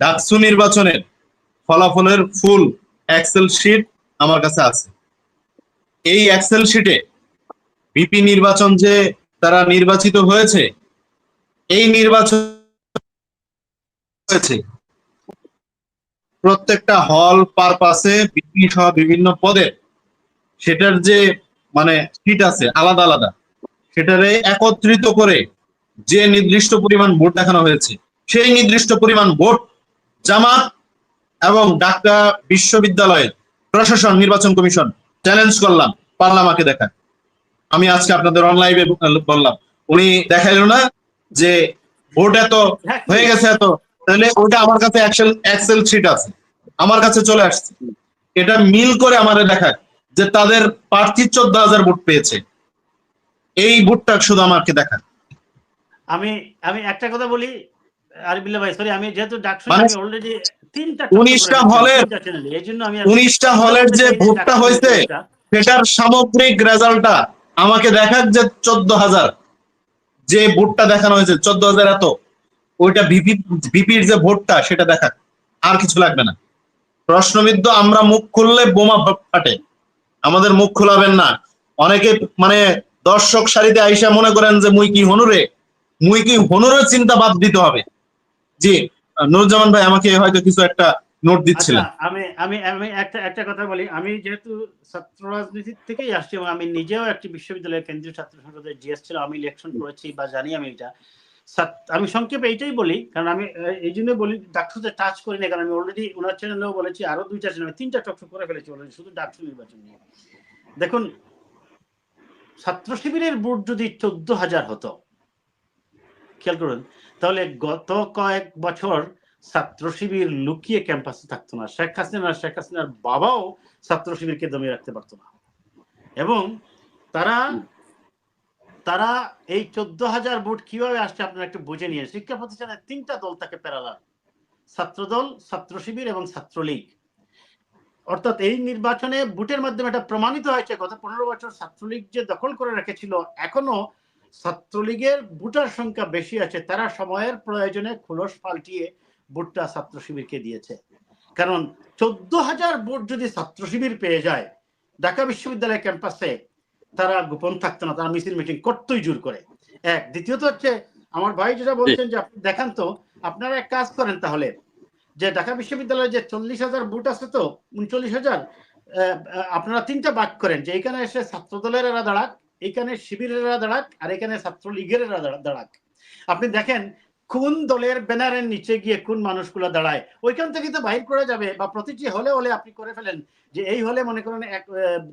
ডাকসু নির্বাচনের ফলাফলের ফুল Excel sheet আমার কাছে আছে। এই এক্সেল শিটে বিপি নির্বাচন যে তারা নির্বাচিত হয়েছে, এই নির্বাচন হয়েছে। প্রত্যেকটা হল পারপাসে বিপি সহ বিভিন্ন পদে সেটার যে মানে সিট আছে আলাদা আলাদা, সেটারে একত্রিত করে যে নির্দিষ্ট পরিমাণ ভোট দেখানো হয়েছে, সেই নির্দিষ্ট পরিমাণ ভোট জামাত এবং ঢাকা বিশ্ববিদ্যালয়ের প্রশাসন, নির্বাচন কমিশন চ্যালেঞ্জ করলাম। পারলাম আমাকে দেখা আমি আজকে আপনাদের অনলাইনে বললাম। উনি দেখাইলো না যে ভোট এত হয়ে গেছে এত, তাহলে ওটা আমার কাছে এক্সেল এক্সেল শিট আছে। আমার কাছে চলে আসছে। এটা মিল করে আমাদের দেখায় যে তাদের প্রার্থী চোদ্দ হাজার ভোট পেয়েছে। এই ভোটটা শুধু আমাকে দেখায়। আমি আমি একটা কথা বলি আরিফুল্লাহ ভাই সরি আমি যেহেতু ডাকসু মানে আমি অলরেডি তিনটা 19টা হলের- এই জন্য আমি উনিশটা হলের যে ভোটটা হয়েছে সেটার সামগ্রিক রেজাল্টটা আমাকে দেখাক যে চোদ্দ হাজার। যে ভোটটা দেখানো হয়েছে চোদ্দ হাজার এত ওইটা ভিপি ভিপির যে ভোটটা সেটা দেখাক আর কিছু লাগবে না। প্রশ্নবিদ্ধ আমরা মুখ খুললে বোমা ফাটে। আমাদের মুখ খোলাবেন না। অনেকে মানে দর্শক সারিতে আইসা মনে করেন যে মুই কি হনুরে? মুই কি হনুরের চিন্তা বাদ দিতে হবে? জি নুরুজ্জামান ভাই আমাকে হয়তো কিছু একটা নোট দিচ্ছিলেন। আচ্ছা, আমি আমি আমি একটা একটা কথা বলি। আমি যেহেতু ছাত্র রাজনীতি থেকেই আসছি এবং আমি নিজেও একটি বিশ্ববিদ্যালয়ের কেন্দ্রীয় ছাত্র সংসদের জিএস ছিল আমি ইলেকশন করেছি বা জানি আমি এটা। আমি সংক্ষেপে এইটাই বলি কারণ আমি এই জন্য বলি ডাকসুতে টাচ করি না কারণ আমি অলরেডি ওনার চ্যানেলেও বলেছি আরও দুইটা চ্যানেল তিনটা টকশো করে ফেলেছি অলরেডি শুধু ডাকসু নির্বাচন নিয়ে। দেখুন ছাত্র শিবিরের ভোট যদি চোদ্দ হাজার হতো খেয়াল করুন, তাহলে গত কয়েক বছর ছাত্র শিবির লুকিয়ে ক্যাম্পাসে থাকতো না। শেখ হাসিনা শেখ হাসিনার বাবাও ছাত্র শিবিরকে দমিয়ে রাখতে পারতো না। এবং তারা তারা এই চোদ্দ হাজার ভোট কীভাবে আসছে আপনারা একটু বুঝে নিয়ে শিক্ষা প্রতিষ্ঠানের তিনটা দল তাকে প্যারালাল। ছাত্র দল ছাত্র শিবির এবং ছাত্রলীগ অর্থাৎ এই নির্বাচনে ভোটের মাধ্যমে এটা প্রমাণিত হয়েছে, গত পনেরো বছর ছাত্রলীগ যে দখল করে রেখেছিল, এখনও ছাত্রলীগের ভোটার সংখ্যা বেশি আছে, তারা সময়ের প্রয়োজনে খোলস পাল্টিয়ে ভোটটা ছাত্র শিবিরকে দিয়েছে। কারণ চোদ্দ হাজার ভোট যদি ছাত্র শিবির পেয়ে যায়, ঢাকা বিশ্ববিদ্যালয় ক্যাম্পাসে তারা গোপন থাকতো না, তারা মিছিল মিটিং করতেই জোর করে। এক, দ্বিতীয়ত হচ্ছে, আমার ভাই যেটা বলছেন যে আপনি দেখান তো, আপনারা এক কাজ করেন তাহলে, যে ঢাকা বিশ্ববিদ্যালয়ে যে চল্লিশ হাজার বুট আছে তো, উনচল্লিশ হাজার আপনারা তিনটা বাক করেন, যে এখানে এসে ছাত্র দলের এরা দাঁড়াক এখানে শিবিরেরা দাঁড়াক আর এখানে ছাত্রলীগের দাঁড়াক। আপনি দেখেন কোন দলের ব্যানারের নিচে গিয়ে কোন মানুষগুলো দাঁড়ায়। ওইখান থেকে তো বাহির করা যাবে বা প্রতিটি হলে হলে আপনি করে ফেলেন যে এই হলে মনে করেন এক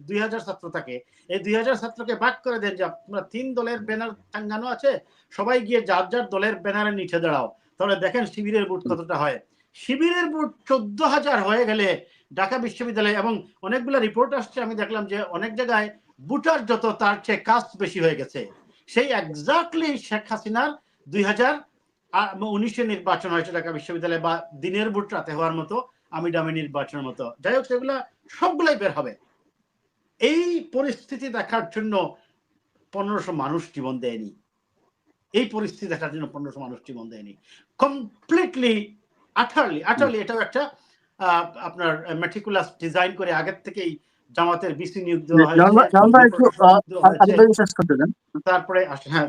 দুই হাজার ছাত্র থাকে। এই দুই হাজার ছাত্রকে ভাগ করে দেন যে আপনারা তিন দলের ব্যানার টাঙ্গানো আছে, সবাই গিয়ে যার যার দলের ব্যানারের নিচে দাঁড়াও। তাহলে দেখেন শিবিরের বুট কতটা হয়। শিবিরের বুট চোদ্দ হাজার হয়ে গেলে ঢাকা বিশ্ববিদ্যালয় এবং অনেকগুলো রিপোর্ট আসছে, আমি দেখলাম যে অনেক জায়গায় বুটার যত তার চেয়ে কাস্ট বেশি হয়ে গেছে। সেই এক্স্যাক্টলি শেখ হাসিনার দুই হাজার উনিশে নির্বাচন হয়েছে ঢাকা বিশ্ববিদ্যালয়ে বা দিনের বুট রাতে হওয়ার মতো আমি ডামি নির্বাচনের মতো। যাই হোক সেগুলা সবগুলাই বের হবে। এই পরিস্থিতি দেখার জন্য পনেরোশো মানুষ জীবন দেয়নি। এই পরিস্থিতি দেখার জন্য পনেরোশো মানুষ জীবন দেয়নি। কমপ্লিটলি আঠারলি আঠারলি এটাও একটা আহ, আপনার মেটিকুলাস ডিজাইন করে আগের থেকেই জামাতের বিসি নিয়োগ দেওয়া দেন। তারপরে হ্যাঁ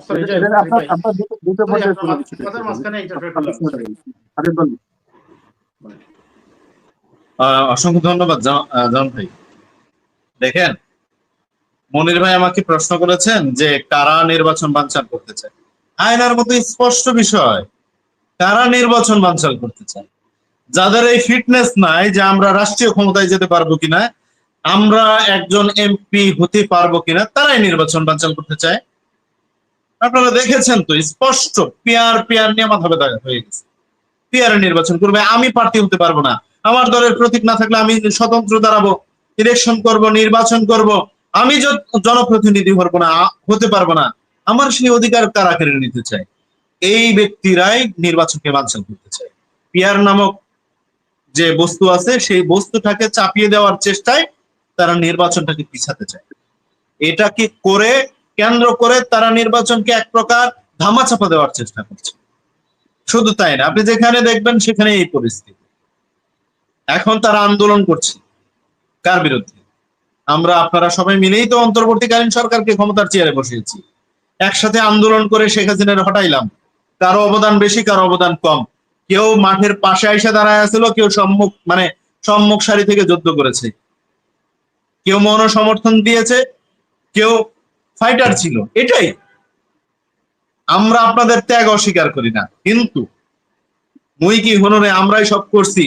কথার মাঝখানে অসংখ্য ধন্যবাদ জন জন ভাই। দেখেন মনির ভাই আমাকে প্রশ্ন করেছেন যে কারা নির্বাচন বানচাল করতে চায়। আয়নার মতো স্পষ্ট বিষয় কারা নির্বাচন বানচাল করতে চায়? যাদের এই ফিটনেস নাই যে আমরা রাষ্ট্রীয় ক্ষমতায় যেতে পারব কিনা আমরা একজন এমপি হতে পারব কিনা তারাই নির্বাচন বানচাল করতে চায়। আপনারা দেখেছেন তো, স্পষ্ট পিয়ার পিয়ার নিয়ে মাথা হয়ে গেছে। পিয়ারে নির্বাচন করবে, আমি প্রার্থী হতে পারব না। আমার দলের প্রতীক না থাকলে আমি স্বতন্ত্র দাঁড়াবো ইলেকশন করব, নির্বাচন করব। আমি জনপ্রতিনিধি হব না হতে পারব না। আমার সেই অধিকার কারা কেড়ে নিতে চায়? এই ব্যক্তিরাই নির্বাচনকে বাঞ্ছাল করতে চায়। পিয়ার নামক যে বস্তু আছে, সেই বস্তুটাকে চাপিয়ে দেওয়ার চেষ্টায় তারা নির্বাচনটাকে পিছাতে চায়। এটা কি করে, কেন্দ্র করে তারা নির্বাচনকে এক প্রকার ধামাচাপা দেওয়ার চেষ্টা করছে। শুধু তাই না, আপনি যেখানে দেখবেন সেখানে এই পরিস্থিতি। এখন তারা আন্দোলন করছে। কার বিরুদ্ধে? আমরা, আপনারা সবাই মিলেই তো অন্তর্বর্তীকালীন সরকারকে ক্ষমতার চেয়ারে বসিয়েছি। একসাথে আন্দোলন করে শেখ হাসিনার হটাইলাম। কারও অবদান বেশি, কারও অবদান কম। কেউ মাঠের পাশে এসে দাঁড়ায় আছিল, কেউ সম্মুখ মানে সম্মুখ সারি থেকে যুদ্ধ করেছে। কেউ মন সমর্থন দিয়েছে, কেউ ফাইটার ছিল, এটাই। আমরা আপনাদের ত্যাগ অস্বীকার করি না, কিন্তু মুই কি হনরে আমরাই সব করছি?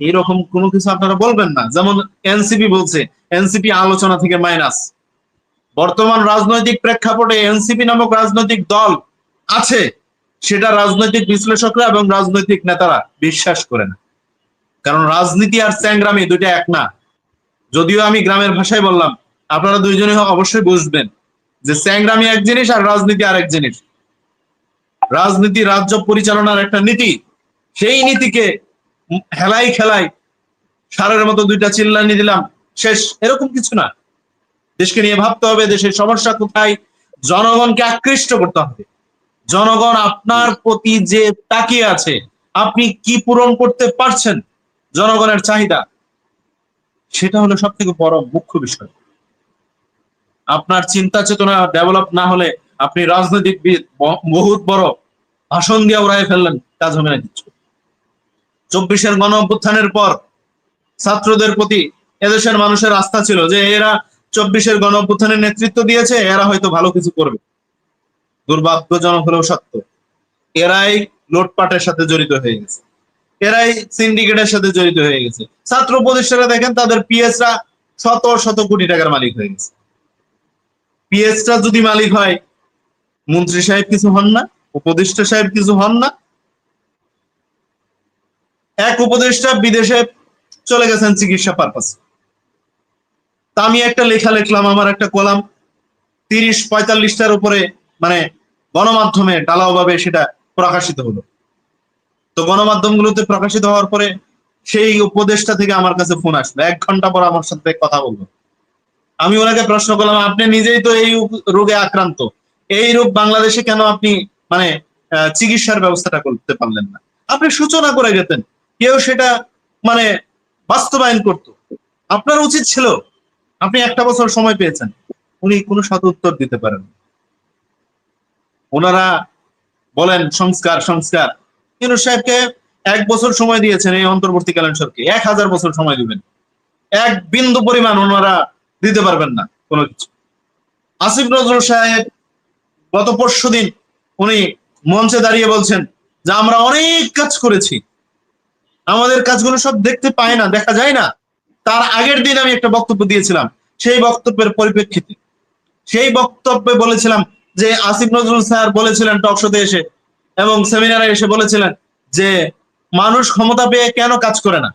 এরকম কোনো কিছু আপনারা বলবেন না। যেমন এনসিপি বলছে, এনসিপি আলোচনা থেকে মাইনাস বর্তমান রাজনৈতিক প্রেক্ষাপটে এনসিপি নামক রাজনৈতিক দল আছে, সেটা রাজনৈতিক বিশ্লেষকরা এবং রাজনৈতিক নেতারা বিশ্বাস করে না। কারণ রাজনীতি আর চ্যাংরামি দুইটা এক না। যদিও আমি গ্রামের ভাষায় বললাম, আপনারা দুইজনে অবশ্যই বুঝবেন যে চ্যাংরামি এক জিনিস আর রাজনীতি আর জিনিস। রাজনীতি রাজ্য পরিচালনার একটা নীতি, সেই নীতিকে হেলাই খেলাই সারের মতো দুইটা চিল্লানি দিলাম, শেষ। এরকম কিছু না। দেশকে নিয়ে ভাবতে হবে, দেশের সমস্যা কোথায়? জনগণকে আকৃষ্ট করতে হবে। জনগণ আপনার প্রতি যে তাকিয়ে আছে, আপনি কি পূরণ করতে পারছেন? জনগণের চাহিদা। সেটা হলো সব থেকে বড় মুখ্য বিষয়। আপনার চিন্তা চেতনা ডেভেলপ না হলে আপনি রাজনৈতিক বহুত বড় ভাষণ দিয়ে উড়াই ফেললেন কাজ হবে না কিছু চব্বিশের গণ অভ্যুত্থানের পর ছাত্রদের প্রতি এদেশের মানুষের আস্থা ছিল যে এরা চব্বিশের গণ অভ্যুত্থানের নেতৃত্ব দিয়েছে, এরা হয়তো ভালো কিছু করবে। দুর্ভাগ্যজনক হলেও সত্য, এরাই লুটপাটের সাথে জড়িত হয়ে গেছে। এরাই সিন্ডিকেটের সাথে জড়িত হয়ে গেছে। ছাত্র প্রতিষ্ঠানে দেখেন তাদের পিএসরা শত শত কোটি টাকার মালিক হয়ে গেছে। পিএসটা যদি মালিক হয়, মন্ত্রী সাহেব কিছু হন না, উপদেষ্টা সাহেব কিছু হন না। এক উপদেষ্টা বিদেশে চলে গেছেন চিকিৎসা পারপাস তা আমি একটা লেখা লিখলাম, আমার একটা কলাম, তিরিশ পঁয়তাল্লিশটার উপরে মানে গণমাধ্যমে ডালাওভাবে সেটা প্রকাশিত হলো। তো গণমাধ্যমগুলোতে প্রকাশিত হওয়ার পরে সেই উপদেশটা থেকে আমার কাছে ফোন আসলো। এক ঘণ্টা পর আমার সাথে কথা বলব আমি ওনাকে প্রশ্ন করলাম, আপনি নিজেই তো এই রোগে আক্রান্ত। এই রোগ বাংলাদেশে কেন আপনি মানে চিকিৎসার ব্যবস্থাটা করতে পারলেন না? আপনি সূচনা করে যেতেন কেউ সেটা মানে বাস্তবায়ন করত। আপনার উচিত ছিল। আপনি একটা বছর সময় পেয়েছেন। উনি কোনো সৎ উত্তর দিতে পারেন ওনারা বলেন, সংস্কার সংস্কার। কিন্তু সাহেবকে এক বছর সময় দিয়েছেন এই অন্তর্বর্তীকালীন সরকার। এক হাজার বছর সময় দিবেন। এক বিন্দু পরিমাণ ওনারা দিতে পারবেন না কোনো কিছু। আসিফ নজরুল সাহেব গত পরশু দিন উনি মঞ্চে দাঁড়িয়ে বলছেন যে, আমরা অনেক কাজ করেছি। আমাদের কাজগুলো সব দেখতে পায় না, দেখা যায় না। তার আগের দিন আমি একটা বক্তব্য দিয়েছিলাম। সেই বক্তব্যের পরিপ্রেক্ষিতে। সেই বক্তব্যে বলেছিলাম যে, আসিফ নজরুল স্যার বলেছিলেন টকশোতে এসে এবং সেমিনারে এসে বলেছিলেন যে, মানুষ ক্ষমতা পেয়ে কেন কাজ করে না?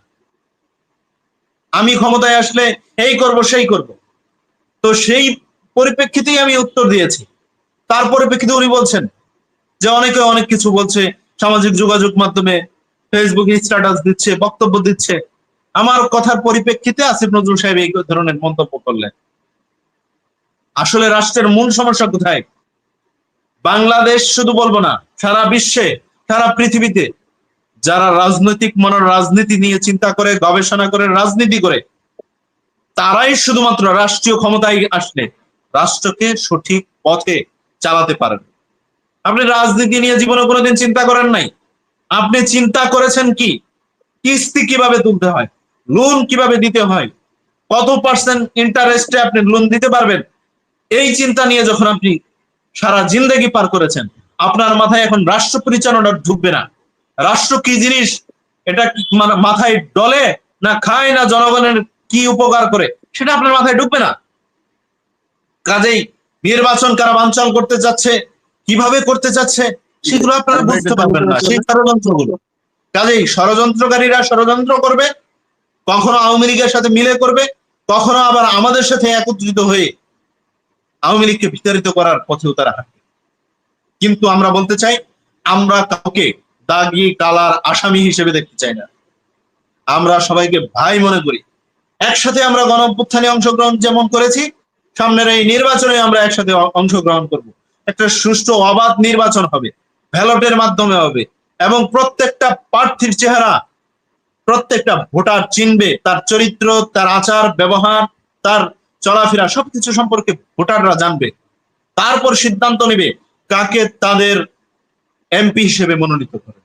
আমি ক্ষমতায় আসলে এই করব, সেই করব। তো সেই পরিপ্রেক্ষিতেই আমি উত্তর দিয়েছি। তার পরিপ্রেক্ষিতে উনি বলছেন যে, অনেকে অনেক কিছু বলছে, সামাজিক যোগাযোগ মাধ্যমে ফেসবুকে স্ট্যাটাস দিচ্ছে, বক্তব্য দিচ্ছে। আমার কথার পরিপ্রেক্ষিতে আসিফ নজরুল সাহেব এই ধরনের মন্তব্য করলেন। আসলে রাষ্ট্রের মূল সমস্যা কোথায়? বাংলাদেশ শুধু বলব না, সারা বিশ্বে, সারা পৃথিবীতে যারা রাজনৈতিক মনের রাজনীতি নিয়ে চিন্তা করে, গবেষণা করে, রাজনীতি করে, তারাই শুধুমাত্র রাষ্ট্রীয় ক্ষমতায় আসলে রাষ্ট্রকে সঠিক পথে চালাতে পারেন। আপনি রাজনীতি নিয়ে জীবনে কোনোদিন চিন্তা করেন নাই? আপনি চিন্তা করেছেন কি? কিস্তি কীভাবে তুলতে হয়? লোন কীভাবে দিতে হয়? কত পার্সেন্ট ইন্টারেস্টে আপনি লোন দিতে পারবেন? এই চিন্তা নিয়ে যখন আপনি সারা জিন্দগি পার করেছেন। আপনার মাথায় এখন রাষ্ট্র পরিচালনা ঢুকবে না। রাষ্ট্র কি জিনিস? এটা মানে মাথায় ডলে না খায় না জনগণের কি উপকার করে? সেটা আপনার মাথায় ঢুকবে না। কাজেই নির্বাচন কারা বাঞ্চল করতে চাচ্ছে কীভাবে করতে চাচ্ছে সেগুলো আপনারা বুঝতে পারবেন না। সেই ষড়যন্ত্রগুলো। কাজেই ষড়যন্ত্রকারীরা ষড়যন্ত্র করবে কখনো আওয়ামী লীগের সাথে মিলে করবে কখনো আবার আমাদের সাথে একত্রিত হয়ে আওয়ামী লীগকে বিতাড়িত করার পথেও তারা হাঁটবে। কিন্তু আমরা বলতে চাই, আমরা কাউকে দাগি, কালার, আসামি হিসেবে দেখতে চাই না। আমরা সবাইকে ভাই মনে করি। একসাথে আমরা গণঅভ্যুত্থানে অংশগ্রহণ যেমন করেছি, সামনের এই নির্বাচনে আমরা একসাথে অংশগ্রহণ করব। একটা সুষ্ঠু অবাধ নির্বাচন হবে, ব্যালটের মাধ্যমে হবে এবং প্রত্যেকটা প্রার্থীর চেহারা, প্রত্যেকটা ভোটার চিনবে তার চরিত্র, তার আচার, ব্যবহার, তার চলাফেরা সবকিছু সম্পর্কে ভোটাররা জানবে। তারপর সিদ্ধান্ত নেবে কাকে তাদের এমপি হিসেবে মনোনীত করে।